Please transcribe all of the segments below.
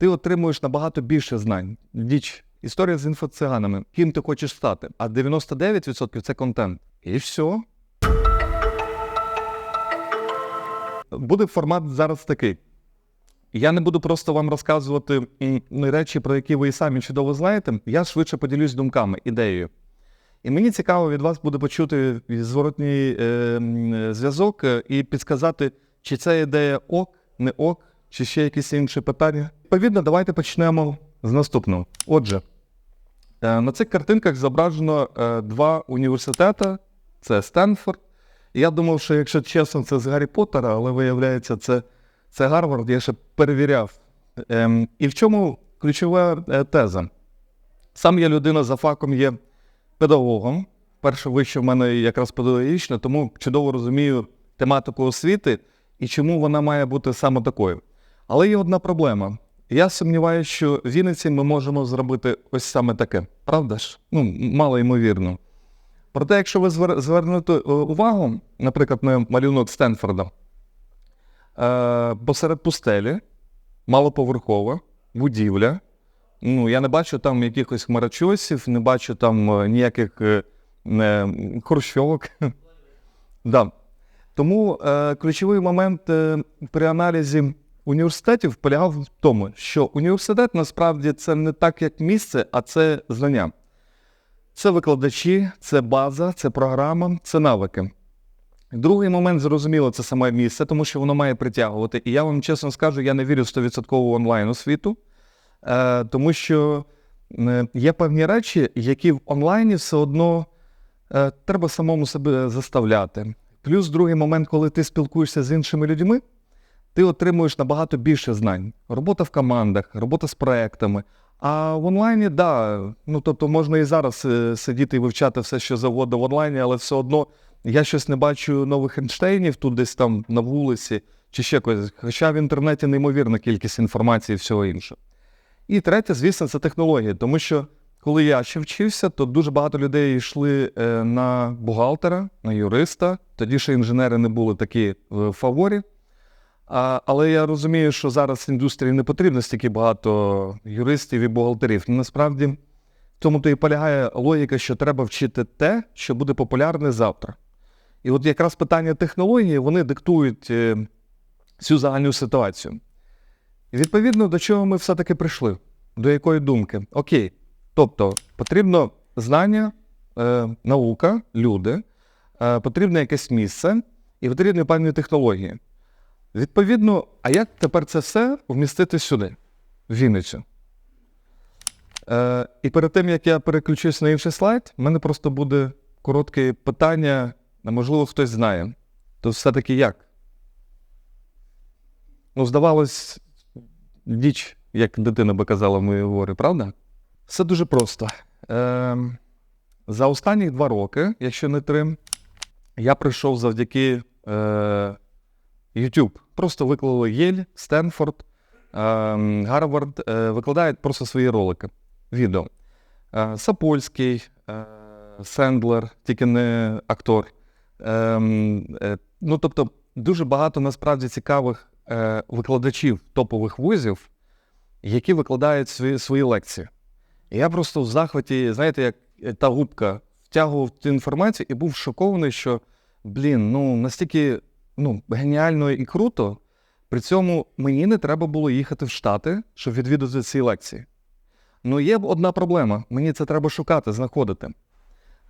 ти отримуєш набагато більше знань. Діч, історія з інфоциганами, ким ти хочеш стати. А 99% це контент. І все. Буде формат зараз такий. Я не буду просто вам розказувати речі, про які ви і самі чудово знаєте. Я швидше поділюсь думками, ідеєю. І мені цікаво від вас буде почути зворотній е, зв'язок і підсказати, чи це ідея ок, не ок, чи ще якісь інші питання. Відповідно, давайте почнемо з наступного. Отже, е, на цих картинках зображено е, два університети: це Стенфорд. Я думав, що якщо чесно, це з Гаррі Поттера, але виявляється, це, це Гарвард, я ще перевіряв. Ем, і в чому ключова е, теза? Сам я людина за факом є педагогом. Перше вище в мене якраз педагогічне, тому чудово розумію тематику освіти і чому вона має бути саме такою. Але є одна проблема. Я сумніваюся, що в Вінниці ми можемо зробити ось саме таке. Правда ж? Ну, мало ймовірно. Проте, якщо ви звернете е, увагу, наприклад, на малюнок Стенфорда, е, посеред пустелі, малоповерхова, будівля. Ну, я не бачу там якихось хмарочосів, не бачу там е, ніяких е, е, хрущовок. да. Тому е, ключовий момент е, при аналізі університетів полягав в тому, що університет насправді це не так, як місце, а це знання. Це викладачі, це база, це програма, це навики. Другий момент, зрозуміло, це саме місце, тому що воно має притягувати. І я вам чесно скажу, я не вірю в 100% онлайн освіту, е, тому що є певні речі, які в онлайні все одно е, треба самому себе заставляти. Плюс другий момент, коли ти спілкуєшся з іншими людьми, ти отримуєш набагато більше знань. Робота в командах, робота з проектами. А в онлайні, так, да, ну тобто можна і зараз е, сидіти і вивчати все, що завгодно в онлайні, але все одно я щось не бачу нових Ейнштейнів тут десь там на вулиці чи ще когось. Хоча в інтернеті неймовірна кількість інформації і всього іншого. І третє, звісно, це технології, тому що коли я ще вчився, то дуже багато людей йшли е, на бухгалтера, на юриста. Тоді ще інженери не були такі в фаворі. А, але я розумію, що зараз індустрії не потрібно стільки багато юристів і бухгалтерів. Ну, Насправді, в тому то і полягає логіка, що треба вчити те, що буде популярне завтра. І от якраз питання технології вони диктують е, цю загальну ситуацію. І відповідно до чого ми все-таки прийшли? До якої думки? Окей. Тобто потрібно знання, е, наука, люди, е, потрібно якесь місце і потрібні певні технології. Відповідно, а як тепер це все вмістити сюди, в Вінницю? Е, і перед тим, як я переключусь на інший слайд, в мене просто буде коротке питання, а можливо, хтось знає. То все-таки як? Ну, здавалось, діч, як дитина би казала в моїй говорі, правда? Все дуже просто. Е, за останні два роки, якщо не три, я прийшов завдяки е, YouTube. Просто виклали Єль, Стенфорд, е, Гарвард, е, викладають просто свої ролики, відео. Е, Сапольський, Сендлер, тільки не актор. Ну, тобто, дуже багато насправді цікавих викладачів топових вузів, які викладають свої, свої лекції. Я просто в захваті, знаєте, як та губка втягував цю інформацію і був шокований, що, блін, ну настільки ну, геніально і круто. При цьому мені не треба було їхати в Штати, щоб відвідати ці лекції. Ну, є одна проблема: мені це треба шукати, знаходити.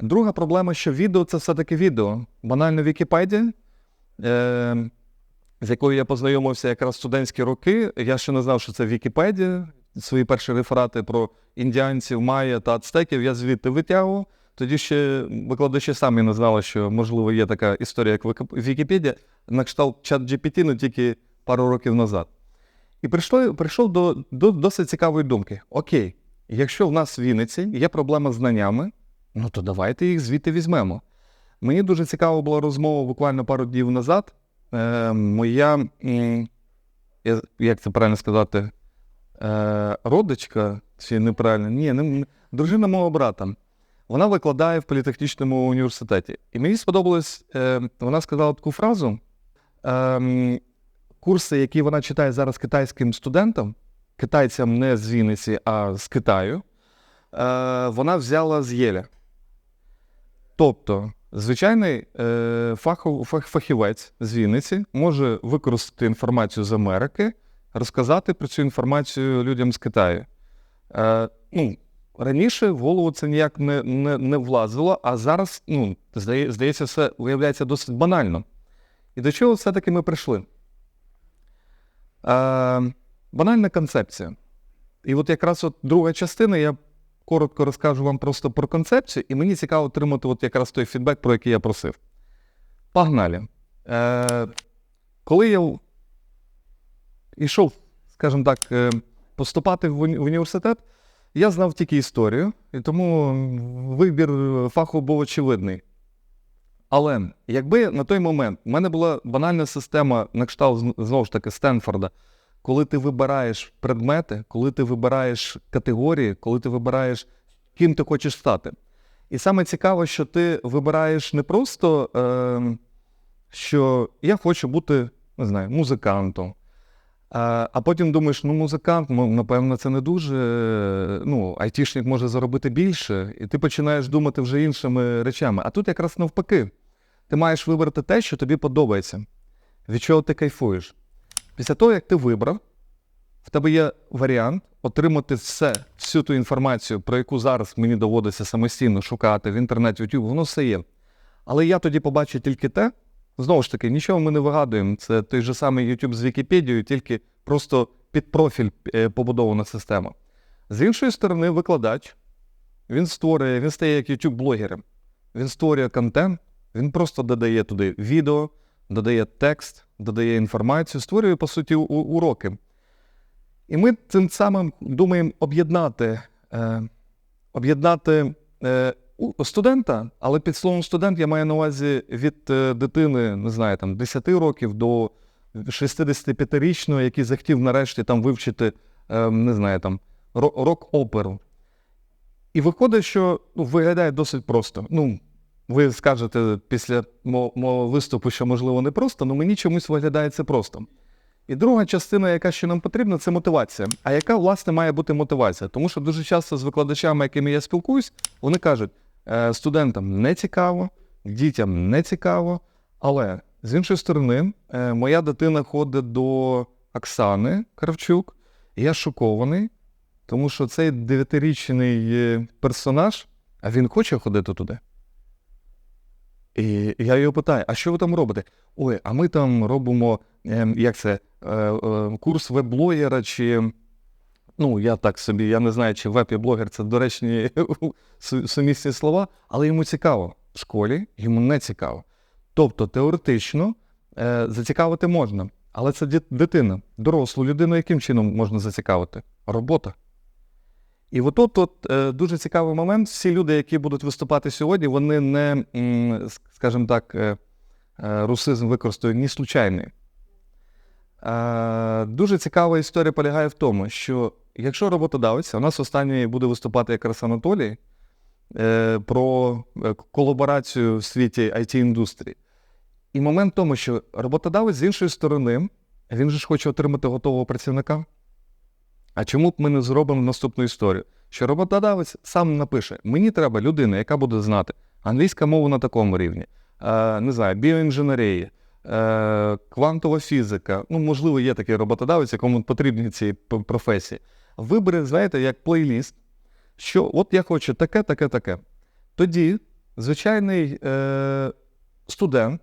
Друга проблема, що відео це все-таки відео. Банально Вікіпедія, е, з якою я познайомився якраз в студентські роки. Я ще не знав, що це Вікіпедія. Свої перші реферати про індіанців, майя та ацтеків я звідти витягував. Тоді ще викладачі самі не знали, що можливо є така історія, як Вікіпедія, на кшталт чат GPT, ну тільки пару років назад. І прийшло, прийшов до, до досить цікавої думки: Окей, якщо в нас в Вінниці є проблема з знаннями, ну то давайте їх звідти візьмемо. Мені дуже цікава була розмова буквально пару днів назад. Е, моя, я- як це правильно сказати, е, родичка, чи неправильно, ні, не- дружина мого брата. Вона викладає в політехнічному університеті. І мені сподобалось, е, вона сказала таку фразу: е, курси, які вона читає зараз китайським студентам, китайцям не з Вінниці, а з Китаю, е, вона взяла з Єля. Тобто, звичайний е, фахівець з Вінниці може використати інформацію з Америки, розказати про цю інформацію людям з Китаю. Ну, раніше в голову це ніяк не, не, не влазило, а зараз, ну, здається, все виявляється досить банально. І до чого все-таки ми прийшли? Е, банальна концепція. І от якраз от друга частина, я коротко розкажу вам просто про концепцію, і мені цікаво отримати от якраз той фідбек, про який я просив. Погнали. Е, коли я йшов, скажімо так, е, поступати в, уні- в університет, я знав тільки історію, і тому вибір фаху був очевидний. Але якби на той момент в мене була банальна система на кшталт знову ж таки Стенфорда, коли ти вибираєш предмети, коли ти вибираєш категорії, коли ти вибираєш, ким ти хочеш стати. І саме цікаво, що ти вибираєш не просто, е, що я хочу бути, не знаю, музикантом. А, потім думаєш, ну музикант, ну, напевно, це не дуже. е, Ну, айтішник може заробити більше, і ти починаєш думати вже іншими речами. А тут якраз навпаки, ти маєш вибрати те, що тобі подобається, від чого ти кайфуєш. Після того, як ти вибрав, в тебе є варіант отримати все, всю ту інформацію, про яку зараз мені доводиться самостійно шукати в інтернеті, в YouTube, воно все є. Але я тоді побачу тільки те, знову ж таки, нічого ми не вигадуємо. Це той же самий YouTube з Вікіпедією, тільки просто під профіль е, побудована система. З іншої сторони, викладач, він створює, він стає як YouTube-блогером. Він створює контент, він просто додає туди відео, додає текст, додає інформацію, створює, по суті, уроки. І ми цим самим думаємо об'єднати, е, об'єднати е, студента, але під словом студент я маю на увазі від е, дитини, не знаю, там 10 років до 65-річного, який захотів нарешті там вивчити, е, не знаю, там рок-оперу. І виходить, що ну, виглядає досить просто. Ну, ви скажете після мого, виступу, що можливо не просто, але мені чомусь виглядає це просто. І друга частина, яка ще нам потрібна, це мотивація. А яка, власне, має бути мотивація? Тому що дуже часто з викладачами, якими я спілкуюсь, вони кажуть, студентам не цікаво, дітям не цікаво. Але з іншої сторони, е, моя дитина ходить до Оксани Кравчук, я шокований, тому що цей дев'ятирічний е, персонаж, а він хоче ходити туди. І я його питаю: а що ви там робите? Ой, а ми там робимо, ем, як це, е, е, курс веб-блогера, чи. Ну, я так собі, я не знаю, чи веб і блогер це доречні сумісні слова, але йому цікаво. В школі йому не цікаво. Тобто, теоретично е, зацікавити можна, але це дитина, дорослу людину, яким чином можна зацікавити? Робота. І от тут от, е, дуже цікавий момент. Всі люди, які будуть виступати сьогодні, вони не, скажімо так, е, е, русизм використовують ні случайний. Е, Дуже цікава історія полягає в тому, що якщо роботодавець, у нас останній буде виступати якраз Анатолій е, про е, колаборацію в світі IT-індустрії. І момент в тому, що роботодавець з іншої сторони, він же ж хоче отримати готового працівника. А чому б ми не зробимо наступну історію? Що роботодавець сам напише: мені треба людина, яка буде знати англійська мова на такому рівні, не знаю, біоінженерія, е, квантова фізика. Ну, можливо, є такий роботодавець, якому потрібні ці професії. Вибере, знаєте, як плейліст, що от я хочу таке, таке, таке. Тоді звичайний е, студент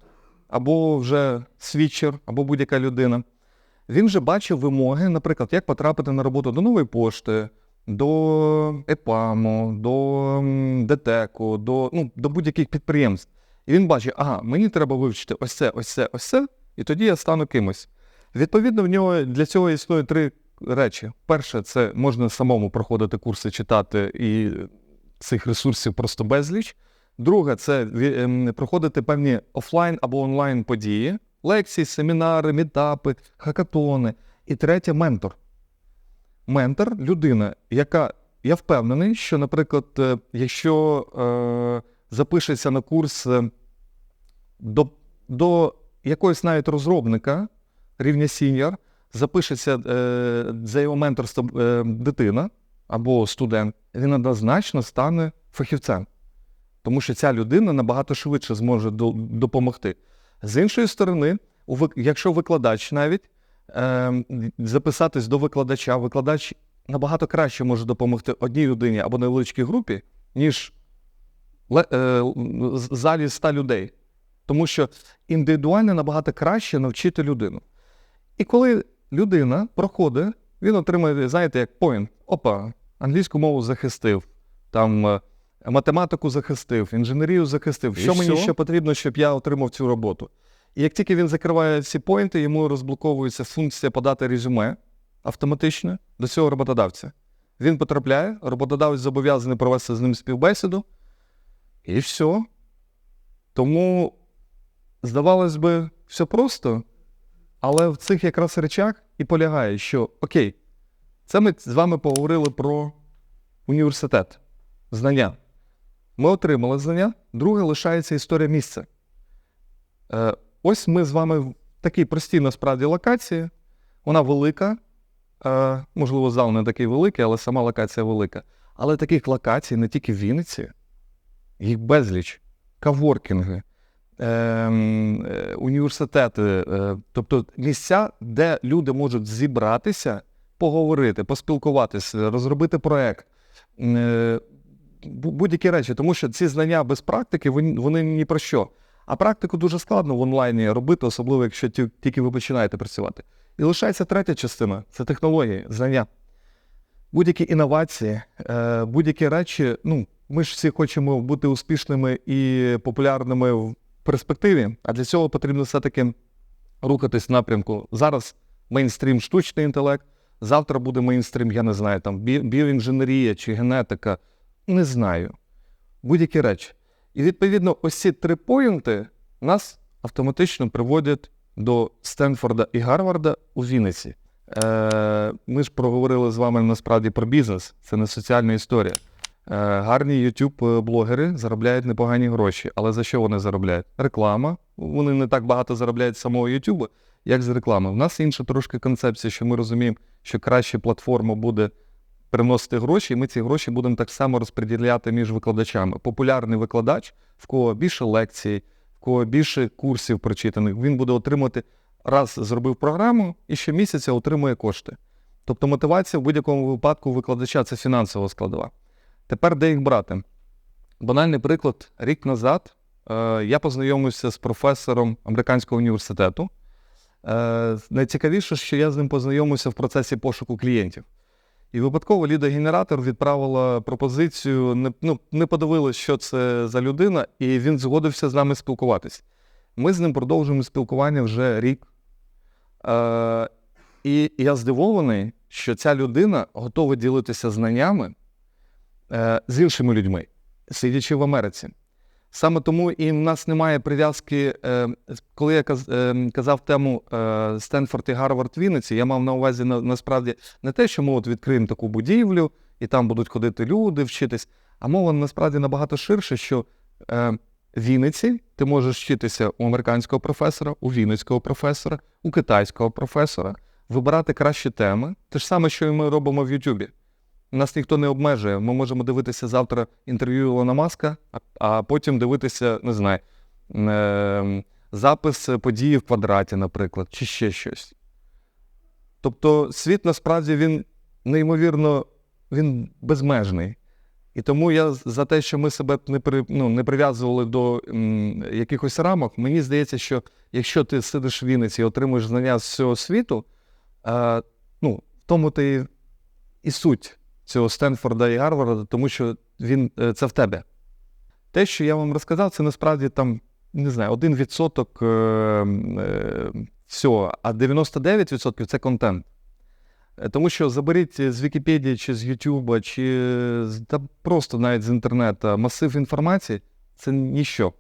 або вже свідчер, або будь-яка людина. Він вже бачив вимоги, наприклад, як потрапити на роботу до нової пошти, до ЕПАМу, до ДТЕКу, до, ну, до будь-яких підприємств. І він бачить, ага, мені треба вивчити ось це, ось це, ось це, і тоді я стану кимось. Відповідно, в нього для цього існує три речі. Перше, це можна самому проходити курси, читати, і цих ресурсів просто безліч. Друге, це ем, проходити певні офлайн або онлайн події, лекції, семінари, мітапи, хакатони. І третє ментор. Ментор людина, яка я впевнений, що, наприклад, е, якщо е, запишеться на курс е, до, до якогось навіть розробника рівня сіньор, запишеться е, за його менторством е, дитина або студент, він однозначно стане фахівцем. Тому що ця людина набагато швидше зможе до- допомогти. З іншої сторони, у якщо викладач навіть е, записатись до викладача, викладач набагато краще може допомогти одній людині або невеличкій групі, ніж залі 100 людей. Тому що індивідуально набагато краще навчити людину. І коли людина проходить, він отримує, знаєте, як point. Опа, англійську мову захистив, там е, математику захистив, інженерію захистив. І Що мені ще потрібно, щоб я отримав цю роботу? І як тільки він закриває ці поінти, йому розблоковується функція подати резюме автоматично до цього роботодавця. Він потрапляє, роботодавець зобов'язаний провести з ним співбесіду, і все. Тому, здавалось би, все просто, але в цих якраз речах і полягає, що окей, це ми з вами поговорили про університет, знання. Ми отримали знання, друге лишається історія місця. Е, ось ми з вами в такій простій насправді локації. Вона велика. Е, можливо, зал не такий великий, але сама локація велика. Але таких локацій не тільки в Вінниці, їх безліч. Каворкінги, ем, е, університети, е, тобто місця, де люди можуть зібратися, поговорити, поспілкуватися, розробити проект. Е, бу- будь-які речі, тому що ці знання без практики вони ні про що. А практику дуже складно в онлайні робити, особливо якщо тільки ви починаєте працювати. І лишається третя частина це технології, знання. Будь-які інновації, е, будь-які речі. Ну, ми ж всі хочемо бути успішними і популярними в перспективі, а для цього потрібно все-таки рухатись в напрямку. Зараз мейнстрім штучний інтелект, завтра буде мейнстрім, я не знаю, там бі- біоінженерія чи генетика. Не знаю. Будь-які речі. І відповідно, ось ці три поінти нас автоматично приводять до Стенфорда і Гарварда у Вінниці. Е, ми ж проговорили з вами насправді про бізнес, це не соціальна історія. Е, гарні YouTube-блогери заробляють непогані гроші. Але за що вони заробляють? Реклама. Вони не так багато заробляють з самого YouTube, як з реклами. У нас інша трошки концепція, що ми розуміємо, що краще платформа буде приносити гроші, і ми ці гроші будемо так само розподіляти між викладачами. Популярний викладач, в кого більше лекцій, в кого більше курсів прочитаних, він буде отримати раз зробив програму і щомісяця отримує кошти. Тобто мотивація в будь-якому випадку викладача це фінансова складова. Тепер де їх брати? Банальний приклад: рік назад е, я познайомився з професором американського університету. Е, найцікавіше, що я з ним познайомився в процесі пошуку клієнтів. І випадково Ліда Генератор відправила пропозицію, не, ну, не подивилась, що це за людина, і він згодився з нами спілкуватись. Ми з ним продовжуємо спілкування вже рік. Е, і я здивований, що ця людина готова ділитися знаннями е, з іншими людьми, сидячи в Америці. Саме тому і в нас немає прив'язки. Е, коли я е, казав тему е, Стенфорд і Гарвард Вінниці, я мав на увазі на, насправді не те, що ми от відкриємо таку будівлю, і там будуть ходити люди, вчитись, а мова насправді набагато ширше, що Вінниці ти можеш вчитися у американського професора, у вінницького професора, у китайського професора, вибирати кращі теми. Те ж саме, що і ми робимо в Ютубі. Нас ніхто не обмежує. Ми можемо дивитися завтра інтерв'ю Ілона Маска, а, потім дивитися, не знаю, е, запис події в квадраті, наприклад, чи ще щось. Тобто світ насправді він неймовірно він безмежний. І тому я за те, що ми себе не при, ну, не прив'язували до м, якихось рамок, мені здається, що якщо ти сидиш в Вінниці і отримуєш знання з всього світу, е, ну, в тому ти і суть цього Стенфорда і Гарварда, тому що він, е, це в тебе. Те, що я вам розказав, це насправді там, не знаю, один відсоток е, е, всього, а 99% це контент. Е, Тому що заберіть з Вікіпедії чи з Ютуба, чи та просто навіть з інтернету масив інформації це ніщо.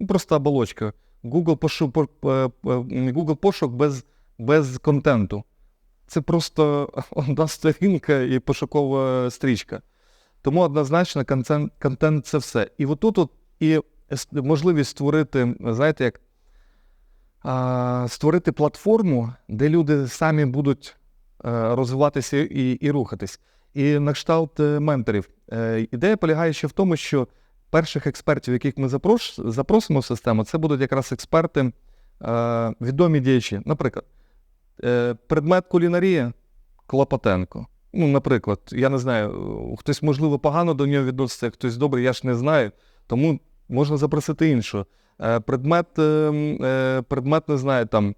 Ну, Просто оболочка. Google пошук, по- Google пошук без, без контенту. Це просто одна сторінка і пошукова стрічка. Тому однозначно контент, контент це все. І отут от і можливість створити, знаєте, як створити платформу, де люди самі будуть розвиватися і, і рухатись. І на кшталт е, менторів. Е, Ідея полягає ще в тому, що перших експертів, яких ми запросимо в систему, це будуть якраз експерти, е, відомі діячі. Наприклад, е, предмет кулінарія Клопотенко. Ну, наприклад, я не знаю, е, хтось, можливо, погано до нього відноситься, хтось добре, я ж не знаю. Тому можна запросити іншого. Е, Предмет, е, м, е, предмет, не знаю, там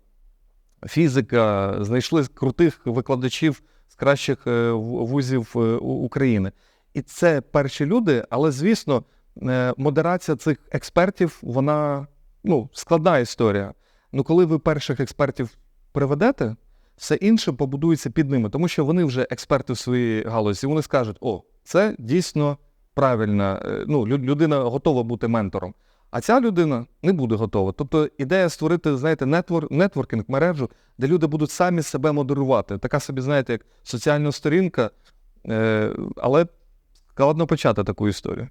фізика, знайшли крутих викладачів з кращих е, вузів е, України. І це перші люди, але звісно, е, модерація цих експертів, вона ну, складна історія. Ну, коли ви перших експертів приведете, все інше побудується під ними, тому що вони вже експерти в своїй галузі. Вони скажуть: о, це дійсно правильно. Ну, людина готова бути ментором. А ця людина не буде готова. Тобто ідея створити, знаєте, нетвор, нетворкінг, мережу, де люди будуть самі себе модерувати. Така собі, знаєте, як соціальна сторінка, е, але складно почати таку історію.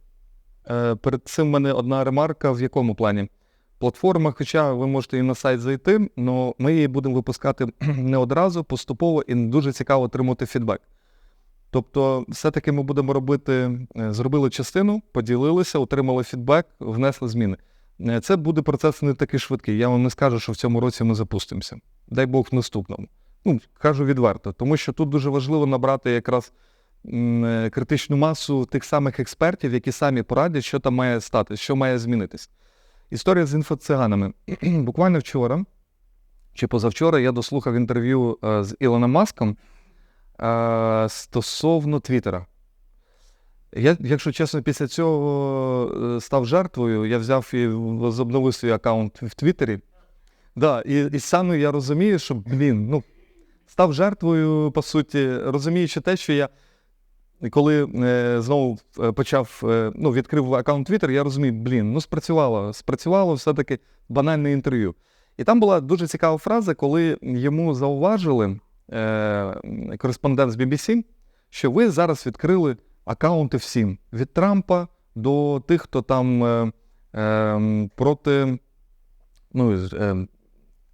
Е, перед цим в мене одна ремарка, в якому плані? Платформа, хоча ви можете і на сайт зайти, але ми її будемо випускати не одразу, поступово і дуже цікаво отримати фідбек. Тобто, все-таки ми будемо робити, е, зробили частину, поділилися, отримали фідбек, внесли зміни. Е, Це буде процес не такий швидкий. Я вам не скажу, що в цьому році ми запустимося. Дай Бог в наступному. Ну, кажу відверто, тому що тут дуже важливо набрати якраз е, критичну масу тих самих експертів, які самі порадять, що там має стати, що має змінитись. Історія з інфоциганами. Буквально вчора чи позавчора я дослухав інтерв'ю з Ілоном Маском е, стосовно Твіттера. Я, якщо чесно, після цього е, став жертвою, я взяв і возобновив свій аккаунт в Твіттері. Да, і, і саме я розумію, що, блін, ну, став жертвою, по суті, розуміючи те, що я коли е, знову е, почав, е, ну, відкрив аккаунт Twitter, я розумію, блін, ну спрацювало, спрацювало все-таки банальне інтерв'ю. І там була дуже цікава фраза, коли йому зауважили е, кореспондент з BBC, що ви зараз відкрили аккаунти всім від Трампа до тих, хто там е, е, проти ну, е,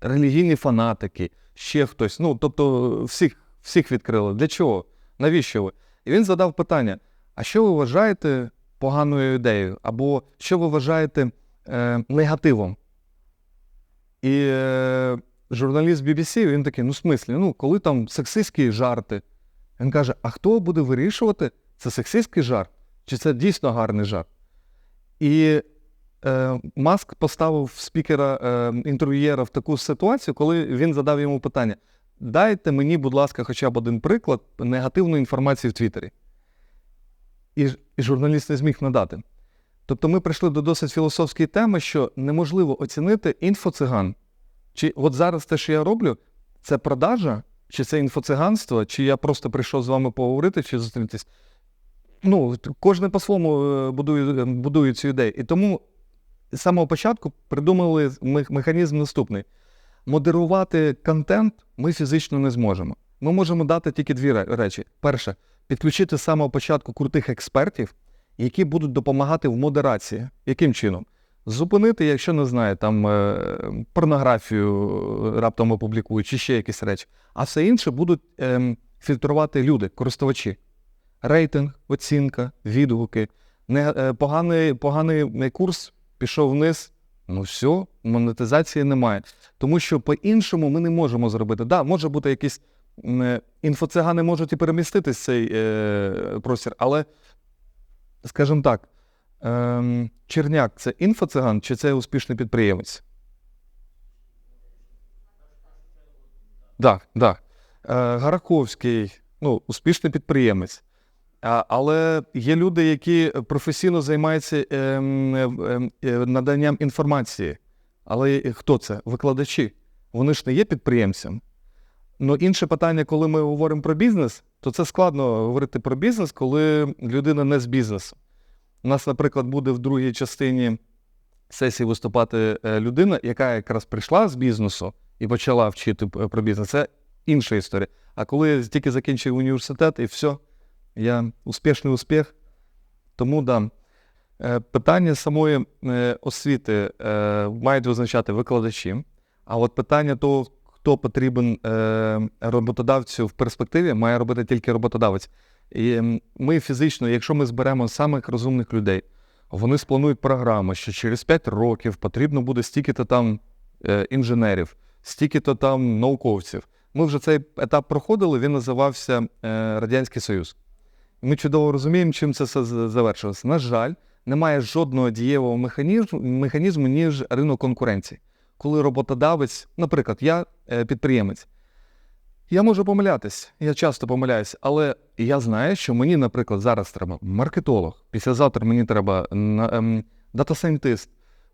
релігійні фанатики, ще хтось. Ну, тобто всіх, всіх відкрили. Для чого? Навіщо ви? І він задав питання: а що ви вважаєте поганою ідеєю? Або що ви вважаєте е, негативом? І е, журналіст BBC, він такий, ну, в смислі, ну, коли там сексистські жарти. Він каже: а хто буде вирішувати, це сексистський жарт, чи це дійсно гарний жарт? І е, Маск поставив спікера е, інтерв'юєра в таку ситуацію, коли він задав йому питання: дайте мені, будь ласка, хоча б один приклад негативної інформації в Твіттері. І, і журналіст не зміг надати. Тобто ми прийшли до досить філософської теми, що неможливо оцінити інфоциган. Чи от зараз те, що я роблю, це продажа, чи це інфоциганство, чи я просто прийшов з вами поговорити, чи зустрітись. Ну, кожен по-своєму е, будує, будує цю ідею. І тому з самого початку придумали механізм наступний: модерувати контент ми фізично не зможемо. Ми можемо дати тільки дві речі: перше, підключити з самого початку крутих експертів, які будуть допомагати в модерації. Яким чином? Зупинити, якщо не знаю, там е, порнографію е, раптом опублікують, чи ще якісь речі. А все інше будуть ем, фільтрувати люди, користувачі. Рейтинг, оцінка, відгуки. Не, е, поганий, поганий курс пішов вниз. Ну все, монетизації немає. Тому що по-іншому ми не можемо зробити. Да, може бути якісь е, інфоцигани можуть і переміститись цей е, простір, але, скажімо так, ем, Черняк це інфоциган чи це успішний підприємець? Так, так. Е, Гараковський, ну, успішний підприємець. А, але є люди, які професійно займаються ем, е, наданням інформації. Але хто це? Викладачі. Вони ж не є підприємцем. Ну, інше питання, коли ми говоримо про бізнес, то це складно говорити про бізнес, коли людина не з бізнесу. У нас, наприклад, буде в другій частині сесії виступати е, людина, яка якраз прийшла з бізнесу і почала вчити про бізнес. Це інша історія. А коли я тільки закінчив університет і все, я успішний успіх. Тому да. Е, Питання самої е, освіти е, мають визначати викладачі, А от питання того, хто потрібен е, роботодавцю в перспективі, має робити тільки роботодавець. І ми фізично, якщо ми зберемо самих розумних людей, вони спланують програму, що через 5 років потрібно буде стільки-то там е, інженерів, стільки-то там науковців. Ми вже цей етап проходили, він називався е, Радянський Союз. Ми чудово розуміємо, чим це все завершилося. На жаль, немає жодного дієвого механізму, механізму ніж ринок конкуренції. Коли роботодавець, наприклад, я е, підприємець, я можу помилятись, я часто помиляюсь, але я знаю, що мені, наприклад, зараз треба маркетолог, післязавтра мені треба ем, дата-сайентист,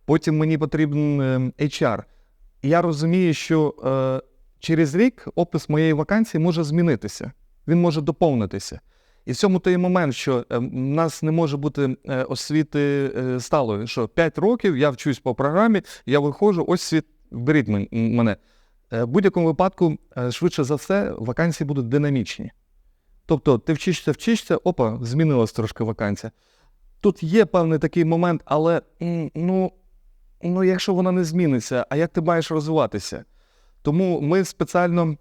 потім мені потрібен ем, HR. І я розумію, що е, через рік опис моєї вакансії може змінитися, він може доповнитися. І в цьому той момент, що е, в нас не може бути е, освіти е, сталої, що 5 років я вчусь по програмі, я виходжу, ось світ, беріть мене. Е, В будь-якому випадку, швидше за все, вакансії будуть динамічні. Тобто ти вчишся, вчишся, опа, змінилась трошки вакансія. Тут є певний такий момент, але ну, ну, якщо вона не зміниться, а як ти маєш розвиватися? Тому ми спеціально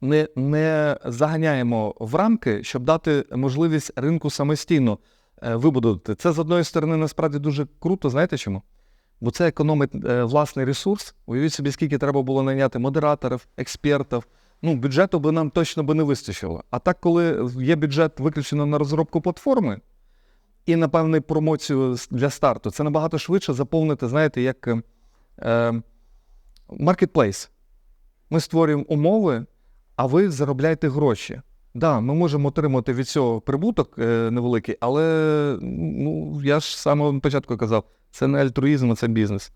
не, не заганяємо в рамки, щоб дати можливість ринку самостійно е, вибудувати. Це з одної сторони насправді дуже круто, знаєте чому? Бо це економить е, власний ресурс. Уявіть собі, скільки треба було найняти модераторів, експертів. Ну, бюджету би нам точно би не вистачило. А так, коли є бюджет виключено на розробку платформи і на певну промоцію для старту, це набагато швидше заповнити, знаєте, як е, marketplace. Ми створюємо умови, а ви заробляєте гроші. Так, да, ми можемо отримати від цього прибуток е, невеликий, але ну, я ж з самого початку казав, це не альтруїзм, а це бізнес.